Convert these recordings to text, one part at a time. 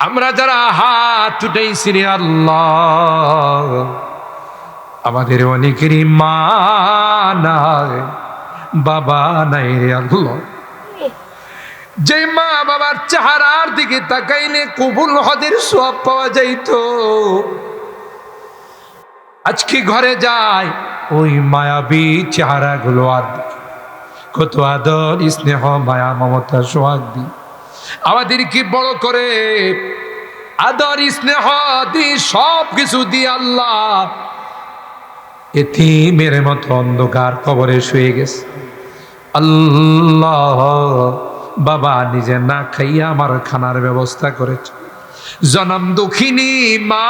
আমরা যারা হাত উঠেছি রে আল্লাহ, আমাদের অনেকেরই মা নাই, বাবা নাই রে আল্লাহ। যে মা বাবার চেহারার দিকে তাকাইলে কবুল হদের সব পাওয়া যাইতো। আজকে ঘরে যায় ওই মায়াবী চেহারাগুলো আর। কত আদর, স্নেহ, মায়া, মমতা, সোহাগ দি আমাদেরকে বড় করে আদর, স্নেহ দি সব কিছু দি আল্লাহ এতিমের মতো অন্ধকার কবরে শুয়ে গেছে। আল্লাহ বাবা নিজে না খাইয়া আমার খানার ব্যবস্থা করেছে। জনম দুঃখিনী মা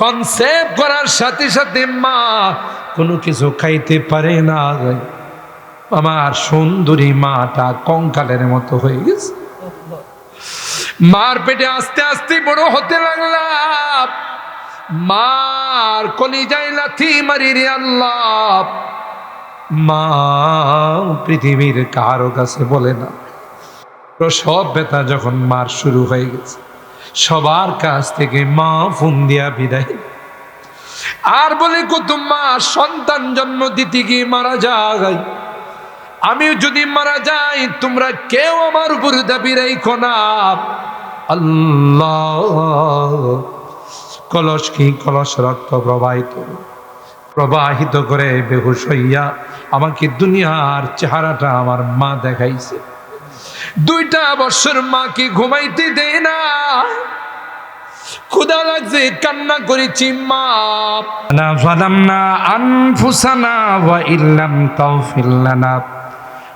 কনসেপ্ট করার সাথে সাথে মা কোনো কিছু খাইতে পারে না। আমার সুন্দরী মাটা কঙ্কালের মতো হয়ে গেছে। মার পেটে আস্তে আস্তে বড় হতে লাগলাম। মার কলিজাই লাথি মারি রে আল্লাহ। মা পৃথিবীর কারও কাছে বলে না। সব ব্যথা যখন মার শুরু হয়ে গেছে, সবার কাছ থেকে মা ফোন দিয়া বিদায় আর বলে কত মা, সন্তান জন্ম দিতে গিয়ে মারা যায় আমিও যদি মারা যাই, তোমরা কেউ আমার উপর দাবি রেখো না। আল্লাহ। কলস কি? কলস রক্ত প্রবাহিত। প্রবাহিত করে বেহুশ হইয়া আমাকে দুনিয়ার চেহারাটা আমার মা দেখাইছে। দুইটা বছর মাকে ঘুমাইতে দেয় না। ক্ষুদা লাগছে, কান্না করেছি, মা। না আনফুসানা ওয়া ইল্লাম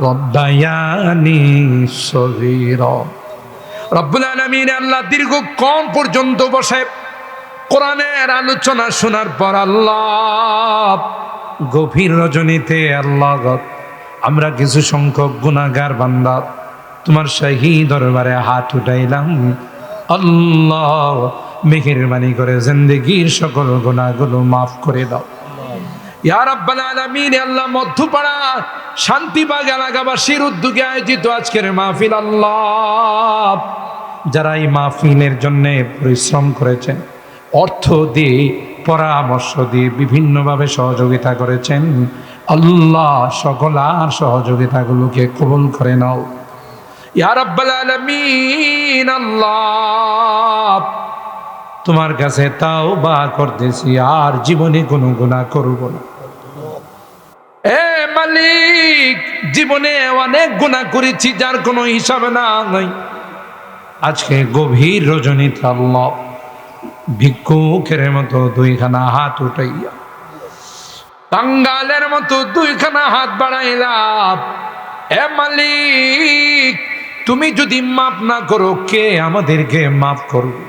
রব্বায়ানি সগীর। রব্বুল আলামিন আল্লাহ দীর্ঘক্ষণ পর্যন্ত বসে কোরআনের আলোচনা শোনার পর আল্লাহ গভীর রজনীতে, আল্লাহ আমরা কিছু সংখ্যক গুণাগার বান্দা, তোমার সেই দরবারে হাত উঠাইলাম। আল্লাহ মেহেরবানি করে জিন্দগির সকল গুণাগুলো মাফ করে দাও। ইয়ার আব্বাল আল্লাহ, মধ্যপাড়া উদ্যোগে আয়োজিত আজকের আল্লাহ। যারা এই মাহফিলের জন্য পরিশ্রম করেছেন, অর্থ দিয়ে, পরামর্শ দিয়ে বিভিন্নভাবে সহযোগিতা করেছেন, আল্লাহ সকল আর সহযোগিতাগুলোকে কবুল করে নাও। ইয়ার আব্বাল আলমিন, আল্লাহ, তোমার কাছে তাও বা করতেছি, আর জীবনে কোনো গুণা করব না। এ মালিক, জীবনে অনেক গুণা করেছি, যার কোনো হিসাব নাই। আজকে গভীর রজনীতে আল্লাহ ভিক্ষুকের মতো দুইখানা হাত উঠাইয়া কাঙ্গালের মতো দুইখানা হাত বাড়াইলাম এ মালিক, তুমি যদি মাফ না করো, কে আমাদেরকে মাফ করবে?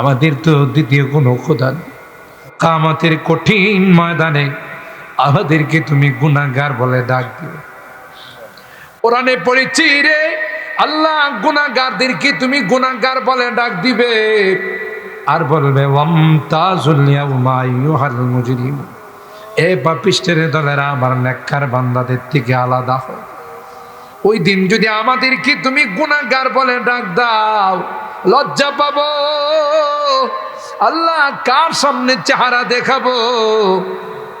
আমাদের তো দ্বিতীয় কোনো খোদা কামতের কঠিন ময়দানে আমাদেরকে তুমি গুণাগার বলে ডাক দিও। কোরআনে পড়েছি রে, আল্লাহ গুণাগারদেরকে তুমি গুণাগার বলে ডাক দিবে। আর বলবে এ পাপিষ্টের দলেরা আমার নেককার বান্দাদের থেকে আলাদা হয়। ওই দিন যদি আমাদেরকে তুমি গুণাগার বলে ডাক দাও, লজ্জা পাবো। আল্লাহ কার সামনে চেহারা দেখাবো?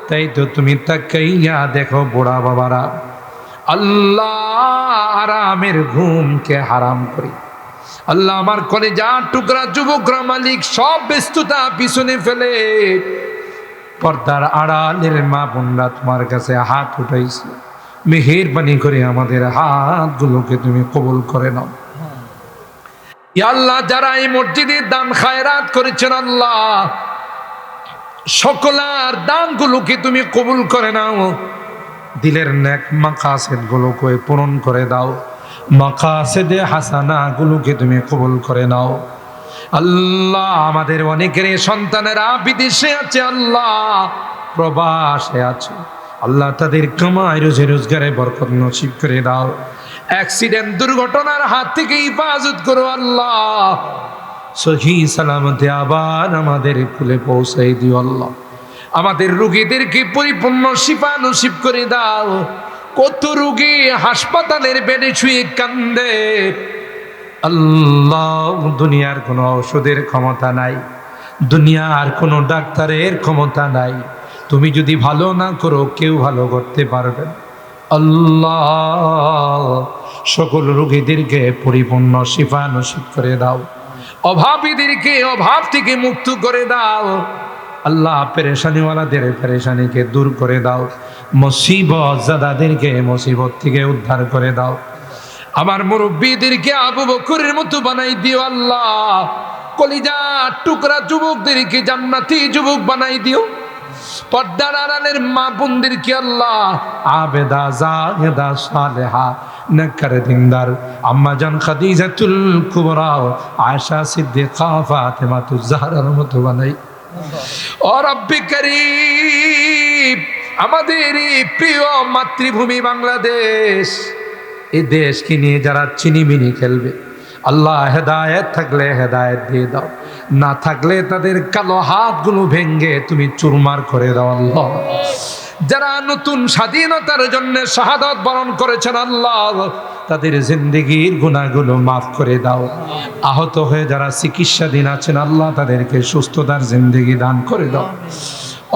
তাই তো তুমি তাকাইয়া দেখো বুড়া বাবারা। আল্লাহ আরামের ঘুমকে হারাম করি। আল্লাহ আমার কলে যা টুকরা, যুবকরা, মালিক সব ব্যস্ততা পিছনে ফেলে। পর্দার আড়ালের মা বোনরা তোমার কাছে হাত উঠাইছে। মেহেরবানি করে আমাদের হাতগুলোকে তুমি কবুল করে নাও। আল্লাহ, যারা এই মসজিদের দান খায়রাত করেছেন আল্লাহ সকলার দানগুলোকে তুমি কবুল করে নাও? দিলের নেক মাকাসেদ গুলোকে পূরণ করে দাও। মাকাসেদে হাসানা গুলোকে তুমি কবুল করে নাও? আল্লাহ আমাদের অনেকের সন্তানেরা বিদেশে আছে, আল্লাহ প্রবাসে আছে। আল্লাহ তাদের কামাই, রোজে রোজগারে বরকত নসিব করে দাও। অ্যাক্সিডেন্ট, দুর্ঘটনার হাত থেকে হিফাজত করো, আল্লাহ। সহি সালামতে আবার আমাদের কুলে পৌঁছাই দিও আল্লাহ। আমাদের রুগীদেরকে পরিপূর্ণ শিফা নসিব করে দাও। কত রুগী হাসপাতালের বেডে শুয়ে কান্দে। আল্লাহ, দুনিয়ার কোনো ওষুধের ক্ষমতা নাই। দুনিয়ার কোনো ডাক্তারের ক্ষমতা নাই। তুমি যদি ভালো না করো, কেউ ভালো করতে পারবে আল্লাহ, সকল রোগীদেরকে পরিপূর্ণ শিফা নসিব করে দাও। অভাবীদেরকে অভাব থেকে মুক্ত করে দাও। আল্লাহ পেরেশানিওয়ালাদের পেরেশানিকে দূর করে দাও। মুসিবত জাদাদেরকে মুসিবত থেকে উদ্ধার করে দাও। আমার মুরব্বীদেরকে আবু বকরের মতো বানাই দিও আল্লাহ। কলিজা টুকরা যুবকদেরকে জান্নাতি যুবক বানাই দিও। পর্দার আড়ালের মা বোনদেরকে আল্লাহ? আবেদা জাহেদা সালেহা নকর দিনদার। আম্মা জান খাদিজাতুল কুবরা, আয়েশা সিদ্দিকা ফাতেমাতুজ জাহরার মতো বানাই ও রব্বি করিম, আমাদের প্রিয় মাতৃভূমি বাংলাদেশ এই দেশকে নিয়ে যারা চিনিমিনি খেলবে। আল্লাহ হেদায়েত থাকলে হেদায়েত দিয়ে দাও। না থাকলে তাদের কালো হাতগুলো ভেঙ্গে তুমি চুরমার করে দাও আল্লাহ। যারা নতুন স্বাধীনতার জন্য শাহাদত বরণ করেছেন আল্লাহ, তাদের জিন্দিগির গুণাগুলো মাফ করে দাও। আহত হয়ে যারা চিকিৎসাধীন আছেন আল্লাহ, তাদেরকে সুস্থতার জিন্দিগি দান করে দাও।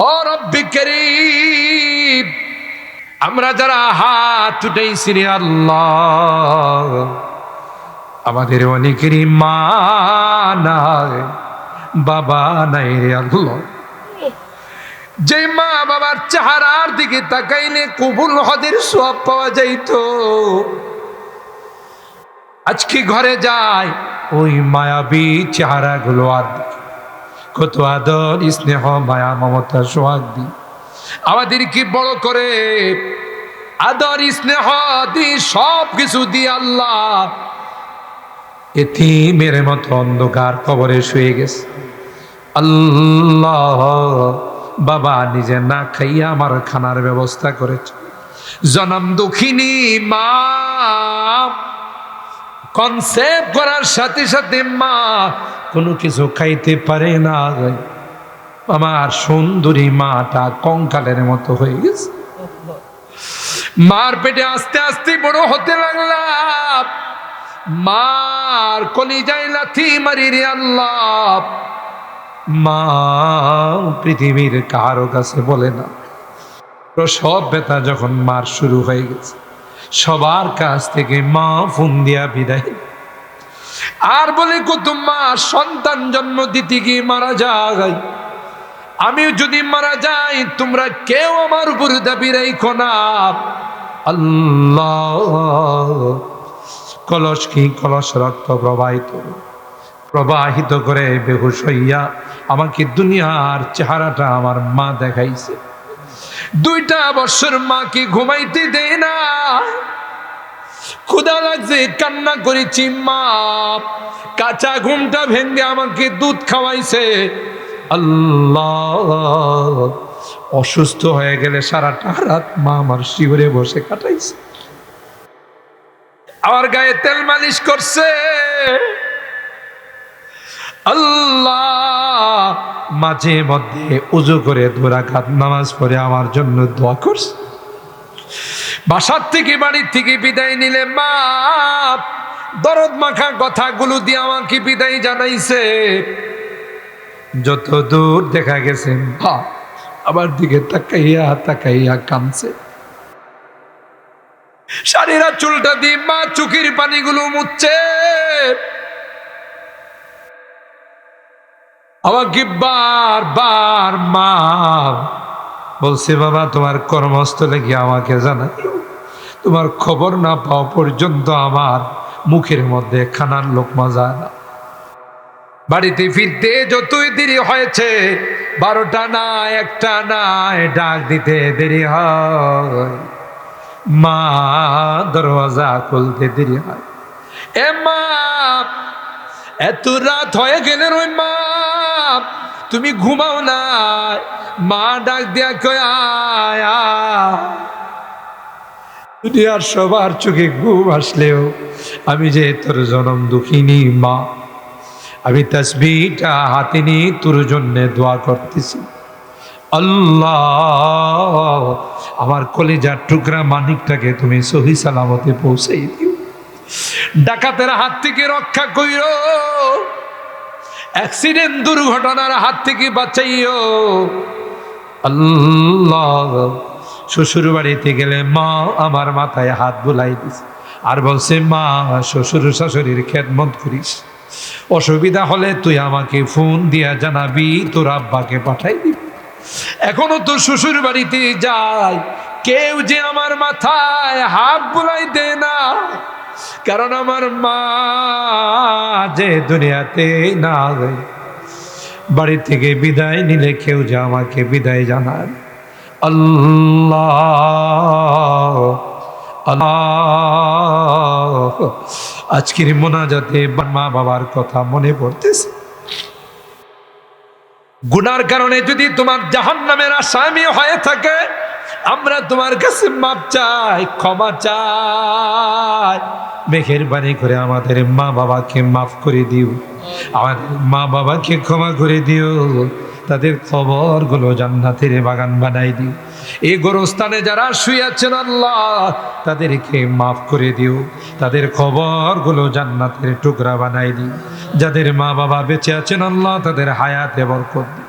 ও রব্বি আমরা যারা হাত উঠেছি আল্লাহ আমাদের অনেকেরই মা নাই, বাবা নাই রে আল্লাহ। যে মা বাবার চেহারার দিকে তাকাইলে কবুল হদের সব পাওয়া যাইতো। আজকে ঘরে যায় ওই মায়াবী চেহারাগুলো আর দেখি। কত আদর, স্নেহ, মায়া, মমতা, সোহাগ। দি আমাদের কি বড় করে আদর, স্নেহ দি সব কিছু দি আল্লাহ এতিমের মতো অন্ধকার কবরে শুয়ে গেছে। আল্লাহ বাবা নিজে না খাইয়া আমার খানার ব্যবস্থা করেছে। জনম দুঃখিনী মা কনসেপ্ট করার সাথে সাথে মা কোনো কিছু খাইতে পারে না। আমার সুন্দরী মাটা কঙ্কালের মতো হয়ে গেছে। মার পেটে আস্তে আস্তে বড় হতে লাগলাম। মার কলিজাই লাথি মারি রে আল্লাহ। মা পৃথিবীর কারও কাছে বলে না। প্রসব ব্যথা যখন মার শুরু হয়ে গেছে, সবার কাছ থেকে মা ফোন দিয়া বিদায় আর বলে কত মা, সন্তান জন্ম দিতে গিয়ে মারা যায়। আমিও যদি মারা যাই, তোমরা কেউ আমার উপর দাবি রাইখো না। আল্লাহ। কলস কি কলস রক্ত প্রবাহিত? প্রবাহিত করে বেহুশ হইয়া আমাকে দুনিয়ার চেহারাটা আমার মা দেখাইছে। দুইটা বছর মাকে ঘুমাইতে দেয় না। ক্ষুদা লাগছে, কান্না করেছি, মা। কাঁচা ঘুমটা ভেঙে আমাকে দুধ খাওয়াইছে। আল্লাহ, অসুস্থ হয়ে গেলে সারাটা রাত মা আমার শিবরে বসে কাটাইছে। আমার গায়ে তেল মালিশ করছে। আল্লাহ মাঝে মধ্যে উজু করে দোরাকাত নামাজ পড়ে আমার জন্য দোয়া করছে। বাসার থেকে বাড়ির থেকে বিদায় নিলে মা দরদ মাখা কথাগুলো দিয়ে আমাকে বিদায় জানাইছে। যত দূর দেখা গেছে আমার দিকে তাকাইয়া তাকাইয়া কামছে শাড়িরা চুলটা দিয়ে মা চোখের পানিগুলো মুচ্ছে আমাকে বার বার মা বলছে, বাবা, তোমার কর্মস্থলে গিয়ে আমাকে জানা তোমার খবর না পাওয়া পর্যন্ত আমার মুখের মধ্যে খানার লোকমা যায় না। বাড়িতে ফিরতে যতই দেরি হয়েছে, বারোটা না, একটা নাই ডাক দিতে দেরি হয়। মা দরওয়াজা খুলতে দেরি হয় এ মা, এত রাত হয়ে গেলে ওই মা, তুমি ঘুমাও না, মা ডাক দিয়া কয়। দুনিয়ার সবার চোখে ঘুম আসলেও আমি যে তোর জনম দুঃখিনী মা, আমি তসবিটা হাতে নিয়ে তোর জন্য দোয়া করতেছি আল্লাহ, আমার কলেজার টুকরা মানিকটাকে তুমি সহি সালামতে পৌঁছাই দিও। ডাকাতের হাত থেকে রক্ষা কইরো, অ্যাক্সিডেন্ট দুর্ঘটনার হাত থেকে বাঁচাইও। আল্লাহ শ্বশুর বাড়িতে গেলে মা আমার মাথায় হাত বুলাই দিস। আর বলছে, মা, শ্বশুর শাশুড়ির খেদমত করিস। অসুবিধা হলে তুই আমাকে ফোন দিয়া জানাবি, তোর আব্বাকে পাঠাই দিবি। এখনও তো শ্বশুর বাড়িতে যাই কেউ যে আমার মাথায় হাত বুলাই দেয় না। কারণ আমার মা যে দুনিয়াতে না বাড়ি থেকে বিদায় নিলে কেউ যে আমাকে বিদায় জানার আল্লাহ আল্লাহ। আজকের মোনাজাতে মা বাবার কথা মনে পড়তেছে। গুনার কারণে যদি তোমার জাহান নামের আসামি হয়ে থাকে, আমরা তোমার কাছে মাপ চাই, ক্ষমা চাই। মেঘের বাণী করে আমাদের মা বাবাকে মাফ করে দিও। আমাদের মা বাবাকে ক্ষমা করে দিও। তাদের খবরগুলো জান্নাতের বাগান বানাই দিও। এই গোরস্থানে যারা শুয়েছেন আল্লাহ, তাদেরকে মাফ করে দিও। তাদের খবরগুলো জান্নাতের টুকরা বানাই দিও। যাদের মা বাবা বেঁচে আছেন আল্লাহ, তাদের হায়াতে বরকত দিও।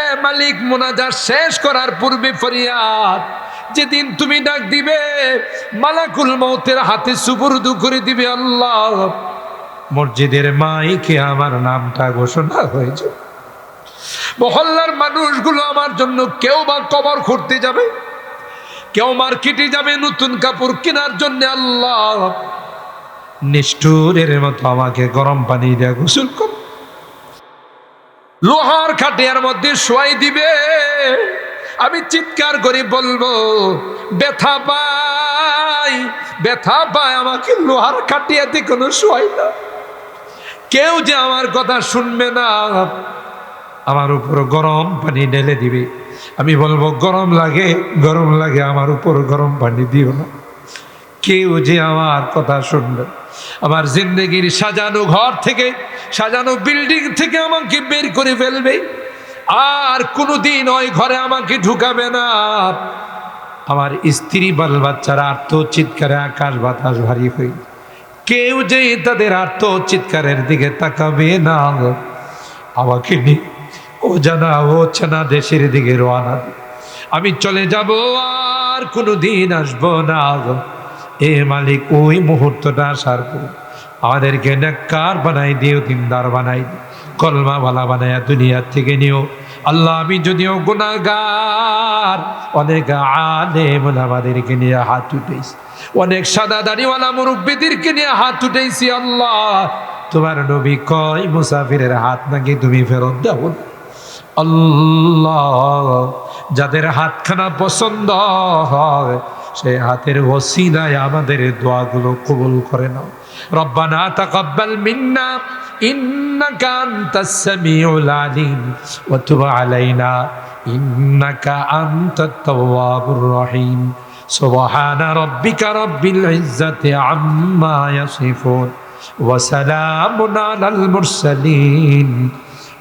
এ মালিক মোনাজার শেষ করার পূর্বে ফরিয়াদ, যেদিন তুমি ডাক দিবে, মালাকুল মৌতের হাতে সুপুরদু করে দিবে আল্লাহ। মসজিদের মাইকে আমার নামটা ঘোষণা হয়েছে মহল্লার মানুষগুলো আমার জন্য কেউ বা কবর খুঁড়তে যাবে? কেউ মার্কেটে যাবে নতুন কাপড় কেনার জন্য? আল্লাহ! নিষ্ঠুরের মতো আমাকে গরম পানি দেয়া গোসল কর। লোহার খাটিয়ার মধ্যে শোয়াই দিবে। আমি চিৎকার করে বলব, ব্যথা পাই ব্যথা পায়, আমাকে লোহার খাটিয়াতে কোনো শোয়াই না। কেউ যে আমার কথা শুনবে না আমার উপর গরম পানি ঢেলে দিবে। আমি বলব, গরম লাগে গরম লাগে, আমার উপর গরম পানি দিও না। কেউ যে আমার কথা শুনবে, আমার জিন্দগির সাজানো ঘর থেকে, সাজানো বিল্ডিং থেকে আমাকে বের করে ফেলবে। আর কোনোদিন ওই ঘরে আমাকে ঢুকাবে না। আমার স্ত্রী বাল বাচ্চারা আর্থ চিৎকারে আকাশ বাতাস ভারী হই কেউ যে তাদের আর্থ চিৎকারের দিকে তাকাবে না। আমাকে নিয়ে ও জানা, ও চেনা দেশের দিকে দিবে। আমি চলে যাব, আর কোনো দিন আসব না এ মালিক, ওই মুহূর্তটা আসার পর আমাদেরকে নেককার বানাই দিও, দিনদার বানাই দিও কলমা বালা বানায়া দুনিয়ার থেকে নিও আল্লাহ, আমি যদিও গুণাগার অনেক আলেম আমাদেরকে নিয়ে হাত উঠেছি অনেক সাদা দাড়িওয়ালা মুরব্বীদেরকে নিয়ে হাত উঠেছি আল্লাহ তোমার নবী কয়, মুসাফিরের হাত নাকি তুমি ফেরত দাও না। আল্লাহ যাদের হাতখানা পছন্দ হয় সেই হাতের ওসিলায় আমাদের দোয়াগুলো কবুল করে নাও রব্বানা তাকাব্বাল মিন্না ইন্নাকা আনতাস সামিউল আলিম ওয়া তুব আলাইনা ইন্নাকা আনতাত তাওয়াবুর রহিম سبحان ربك رب العزة عما يصفون وسلام على المرسلين